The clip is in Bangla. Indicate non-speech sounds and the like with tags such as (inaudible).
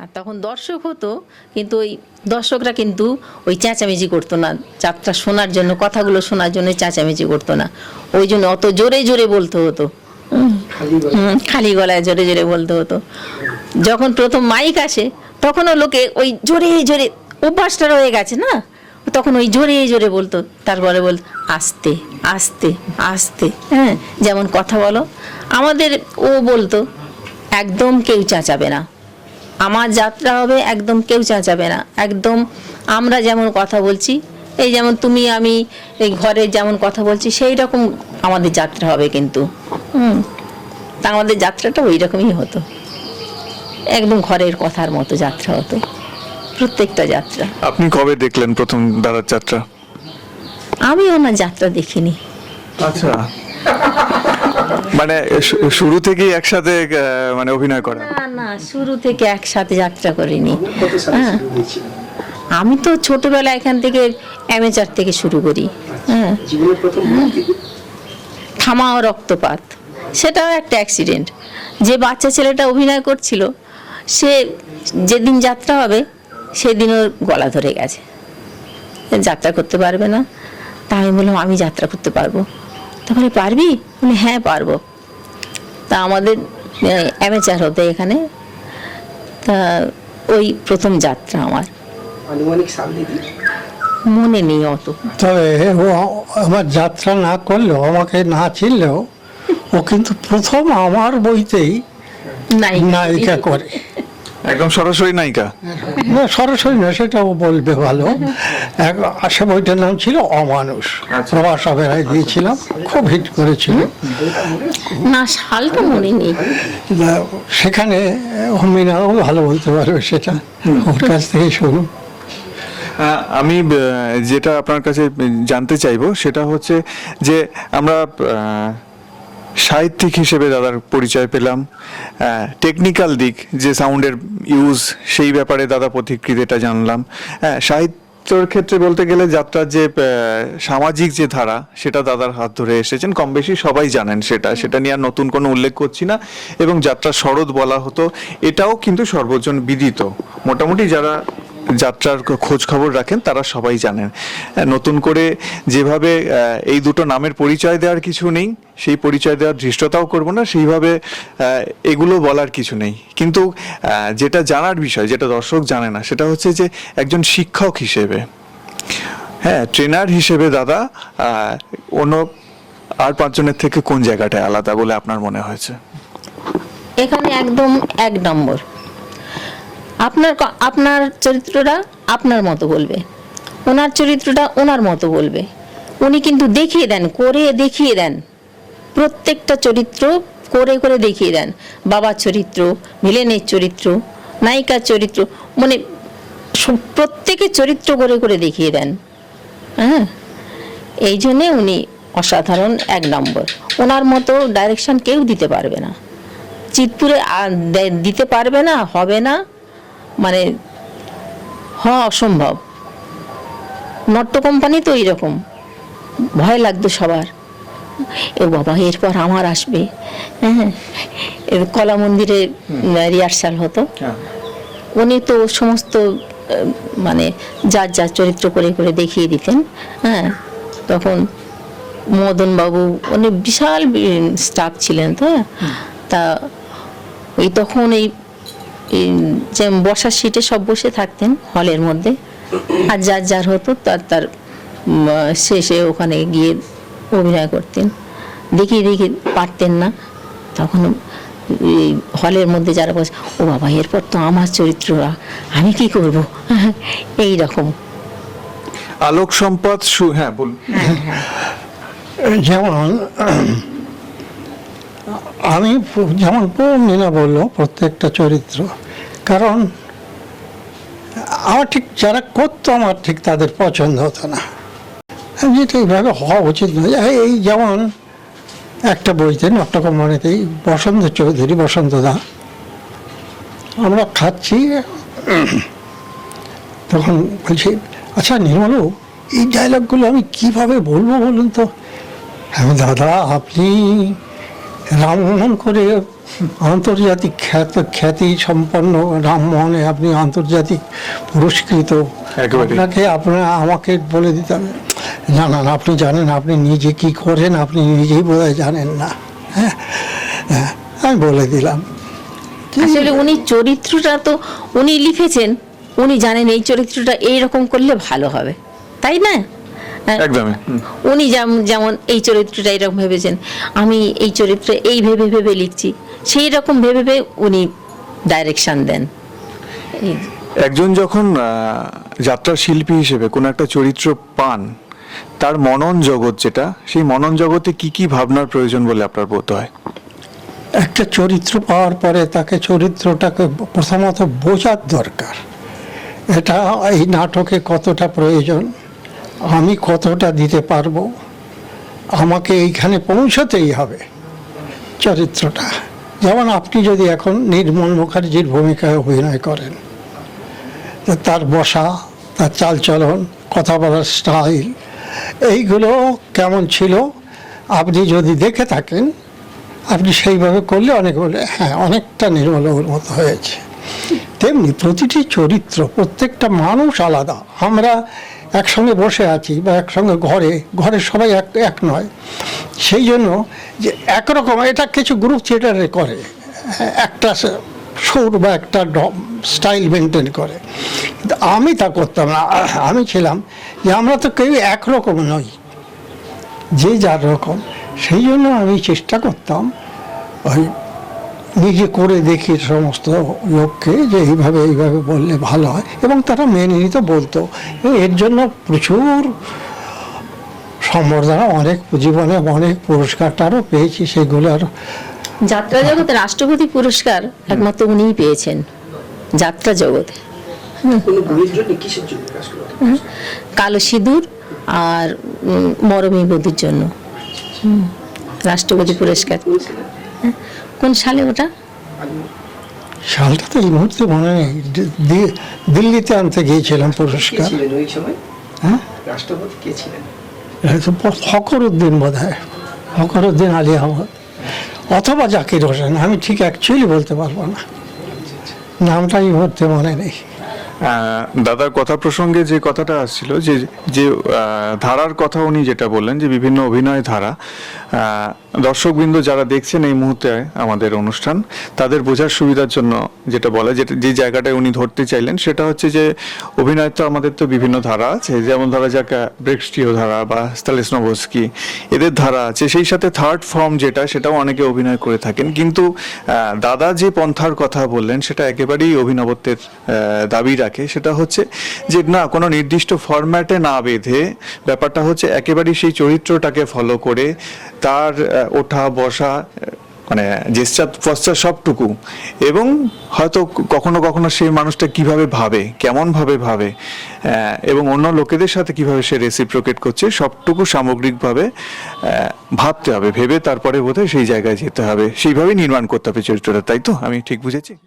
আর তখন দর্শক হতো কিন্তু ওই দর্শকরা কিন্তু ওই চেঁচামেচি করতো না। যাত্রা শোনার জন্য কথাগুলো শোনার জন্য চেঁচামেচি করতো না। ওই জন্য অত জোরে জোরে বলতে হতো। খালি গলায় জোরে জোরে বলতে হতো। যখন প্রথম মাইক আসে তখনও লোকে ওই জোরে জোরে অভ্যাসটা রয়ে গেছে না? তখন ওই জোরে জোরে বলতো তারপরে বল আস্তে আস্তে আস্তে। হ্যাঁ যেমন কথা বলো। আমাদের ও বলতো একদম কেউ চেঁচাবে না। আমার যাত্রা হবে একদম কেউ চেঁচাবে না। একদম আমরা যেমন কথা বলছি এই যেমন তুমি আমি এই ঘরে যেমন কথা বলছি সেই রকম আমাদের যাত্রা হবে কিন্তু। হুম। তা আমাদের যাত্রাটা ওই রকমই হতো। একদম ঘরের কথার মতো যাত্রা হতো। প্রত্যেকটা যাত্রা। আপনি কবে দেখলেন প্রথম দাদার যাত্রা? আমি ওনার যাত্রা দেখিনি। আচ্ছা। মানে শুরু থেকেই একসাথে মানে অভিনয় করেন। না শুরু থেকে একসাথে যাত্রা করিনি। হ্যাঁ। আমি তো ছোটবেলা এখান থেকে অ্যামেচার থেকে শুরু করি। হ্যাঁ। জীবনের থামা ও রক্তপাত। সেটাও একটা অ্যাক্সিডেন্ট যে বাচ্চা ছেলেটা অভিনয় করছিল সে যেদিন যাত্রা হবে সেদিন ওর গলা ধরে গেছে। যাত্রা করতে পারবে না। তা আমি বললাম আমি যাত্রা করতে পারব। তারপরে পারবি? বলে হ্যাঁ পারব। তা আমাদের অ্যামেচার হতে এখানে। তা ওই প্রথম যাত্রা আমার। আনুমানিক সাল মনে নেই অত। তবে ও আমার যাত্রা না করলেও আমাকে না চিনলেও ও কিন্তু প্রথম আমার বইতেই নাই নায়িকা করে। একদম সরাসরি নায়িকা? না সরাসরি না সেটাও বলবে ভালো। এক আশা বইটার নাম ছিল অমানুষ। প্রভাস অপেরায় দিয়েছিলাম খুব হিট করেছিল। না সালটা মনে নেই। সেখানে অমিনাও ভালো বলতে পারবে সেটা। ওর কাছ থেকে শুনুন আহ, আমি যেটা আপনার কাছে জানতে চাইব সেটা হচ্ছে যে আমরা সাহিত্যিক হিসেবে দাদার পরিচয় পেলাম। টেকনিক্যাল দিক যে সাউন্ডের ইউজ সেই ব্যাপারে দাদা প্রতিকৃতিটা জানলাম। হ্যাঁ, সাহিত্যর ক্ষেত্রে বলতে গেলে যাত্রার যে সামাজিক যে ধারা সেটা দাদার হাত ধরে এসেছেন। কম বেশি সবাই জানেন সেটা। সেটা নিয়ে আর নতুন কোনো উল্লেখ করছি না। এবং যাত্রা শরৎ বলা হতো এটাও কিন্তু সর্বজন বিদিত। মোটামুটি যারা যাত্রার খোঁজ খবর রাখেন, তারা সবাই জানেন। নতুন করে যেভাবে এই দুটো নামের পরিচয় দেওয়ার কিছু নেই, সেই পরিচয় দেওয়ার ধৃষ্টতাও করব না, সেইভাবে এগুলো বলার কিছু নেই। কিন্তু যেটা জানার বিষয়, যেটা দর্শক জানে না, সেটা হচ্ছে যে একজন শিক্ষক হিসেবে। হ্যাঁ ট্রেনার হিসেবে দাদা অন্য আর পাঁচজনের থেকে কোন জায়গাটায় আলাদা বলে আপনার মনে হয়েছে? এখানে একদম এক নম্বর। আপনার আপনার চরিত্রটা আপনার মতো বলবে। ওনার চরিত্রটা ওনার মতো বলবে। উনি কিন্তু দেখিয়ে দেন, করে দেখিয়ে দেন। প্রত্যেকটা চরিত্র করে করে দেখিয়ে দেন। বাবার চরিত্র ভিলেনের চরিত্র, নায়িকার চরিত্র মানে প্রত্যেকের চরিত্র করে করে দেখিয়ে দেন। হ্যাঁ? এই জন্যে উনি অসাধারণ এক নম্বর। ওনার মতো ডাইরেকশন কেউ দিতে পারবে না। চিতপুরে দিতে পারবে না, হবে না। মানে হওয়া অসম্ভব। নট্য কোম্পানি তো এইরকম। ভয় লাগতো সবার। এ বাবা এরপর আমার আসবে। হ্যাঁ কলা মন্দিরে রিহার্সাল হতো। উনি তো সমস্ত মানে যার যার চরিত্র করে করে দেখিয়ে দিতেন। হ্যাঁ তখন মদনবাবু উনি বিশাল স্টাফ ছিলেন তো। তা ওই তখন এই যে বসার সিটে সব বসে থাকতেন হলের মধ্যে। আর যার যার হতো তার তার শেষে ওখানে গিয়ে অভিনয় করতেন। দেখিয়ে দেখিয়ে পারতেন না। তখন এই হলের মধ্যে যারা বসে ও বাবা এরপর তো আমার চরিত্ররা আমি কি করব? (laughs) এই রকম। আলোক সম্পদ সু- হ্যাঁ বলুন। যেমন আমি যেমন মিনা বলল প্রত্যেকটা চরিত্র, কারণ আমার ঠিক যারা করতো আমার ঠিক তাদের পছন্দ হতো না। যেটা এইভাবে হওয়া উচিত নয়। এই- যেমন একটা বইতে নট্টকম্পানিতেই বসন্ত চৌধুরী, বসন্ত দা। আমরা খাচ্ছি, তখন বলছি আচ্ছা নির্মলু এই ডায়লগগুলো আমি কীভাবে বলব বলুন তো? আমি দাদা, আপনি রামমোহন করে আন্তর্জাতিক খ্যাত খ্যাতি সম্পন্ন রামমোহনে আপনি আন্তর্জাতিক পুরস্কৃত। আপনাকে আপনার আমাকে বলে দিতে হবে। না না আপনি জানেন আপনি নিজে কি করেন আপনি নিজেই বোধহয় জানেন না। হ্যাঁ হ্যাঁ, আমি বলে দিলাম। আসলে উনি চরিত্রটা তো উনি লিখেছেন উনি জানেন এই চরিত্রটা এই রকম করলে ভালো হবে। তাই না? একদমই। হুম। উনি যেমন যেমন এই চরিত্রটা এরকম ভেবেছেন আমি এই চরিত্রে এই ভেবে ভেবে লিখছি সেই রকম ভেবে ভেবে উনি ডাইরেকশন দেন। একজন যখন যাত্রা শিল্পী হিসেবে কোনো একটা চরিত্র পান তার মনন জগৎ যেটা সেই মনন জগতে কি কি ভাবনার প্রয়োজন বলে আপনার বোধ হয়? একটা চরিত্র পাওয়ার পরে তাকে চরিত্রটাকে প্রথমত বোঝার দরকার। এটা এই নাটকে কতটা প্রয়োজন? আমি কতটা দিতে পারব? আমাকে এইখানে পৌঁছতেই হবে চরিত্রটা। যেমন আপনি যদি এখন নির্মল মুখার্জির ভূমিকায় অভিনয় করেন তার বসা, তার চালচলন, কথা বলার স্টাইল, এইগুলো কেমন ছিল? আপনি যদি দেখে থাকেন, আপনি সেইভাবে করলে অনেক বলে হ্যাঁ অনেকটা নির্মলবাবুর মতো হয়েছে। তেমনি প্রতিটি চরিত্র, প্রত্যেকটা মানুষ আলাদা। আমরা একসঙ্গে বসে আছি বা একসঙ্গে ঘরে ঘরে সবাই এক এক নয়। সেই জন্য যে একরকম, এটা কিছু গ্রুপ থিয়েটারে করে। একটা সুর বা একটা স্টাইল মেনটেন করে। কিন্তু আমি তা করতাম না। আমি ছিলাম যে আমরা তো কেউ একরকম নই। যে যার রকম। সেই জন্য আমি চেষ্টা করতাম ওই নিজে করে দেখি সমস্ত লোককে যে এইভাবে এইভাবে বললে ভালো হয় এবং তারা মেনে নিত বলতো। এর জন্য প্রচুর সম্বর্ধনা অনেক জীবনে অনেক পুরস্কারটারও পেয়েছি সেগুলো আর যাত্রা জগতে রাষ্ট্রপতি পুরস্কার একমাত্র উনিই পেয়েছেন যাত্রা জগতে। কালো সিঁদুর আর মরমী বধুর জন্য। রাষ্ট্রপতি পুরস্কার। কোন সালে ওটা? সালটা তো এই মুহূর্তে মনে নেই। দিল্লিতে আনতে গিয়েছিলাম পুরস্কার। হ্যাঁ? রাষ্ট্রপতি কে ছিলেন? ফকর উদ্দিন বোধ হয় ফকর উদ্দিন আলী আহমদ। অথবা জাকির হোসেন। আমি ঠিক অ্যাকচুয়ালি বলতে পারব না। নামটা এই মুহূর্তে মনে নেই। দাদার কথা প্রসঙ্গে যে কথাটা আসছিল, যে যে ধারার কথা উনি যেটা বললেন, যে বিভিন্ন অভিনয় ধারা দর্শকবৃন্দ যারা দেখছেন এই মুহূর্তে আমাদের অনুষ্ঠান, তাদের বোঝার সুবিধার জন্য যেটা বলা যেটা যে জায়গাটায় উনি ধরতে চাইলেন, সেটা হচ্ছে যে অভিনয় তো আমাদের তো বিভিন্ন ধারা আছে, যেমন ধরা যাক ব্রেক্সটিও ধারা বা স্তালিসনোভস্কি এদের ধারা আছে, সেই সাথে থার্ড ফর্ম যেটা, সেটাও অনেকে অভিনয় করে থাকেন, কিন্তু দাদা যে পন্থার কথা বললেন, সেটা একেবারেই অভিনবত্বের দাবি রাখে সেটা হচ্ছে যে না, কোনো নির্দিষ্ট ফরম্যাটে না বেঁধে ব্যাপারটা হচ্ছে একেবারেই সেই চরিত্রটাকে ফলো করে তার ওঠা, বসা মানে জেস্টার পশ্চাৎ সবটুকু। এবং হয়তো কখনো কখনো সেই মানুষটা কীভাবে ভাবে কেমন ভাবে ভাবে এবং অন্য লোকেদের সাথে কীভাবে সে রেসিপ্রোকেট করছে, সবটুকু সামগ্রিকভাবে ভাবতে হবে, ভেবে তারপরে বোধহয় সেই জায়গায় যেতে হবে। সেইভাবেই নির্মাণ করতে হবে চরিত্রটা, তাই তো? আমি ঠিক বুঝেছি?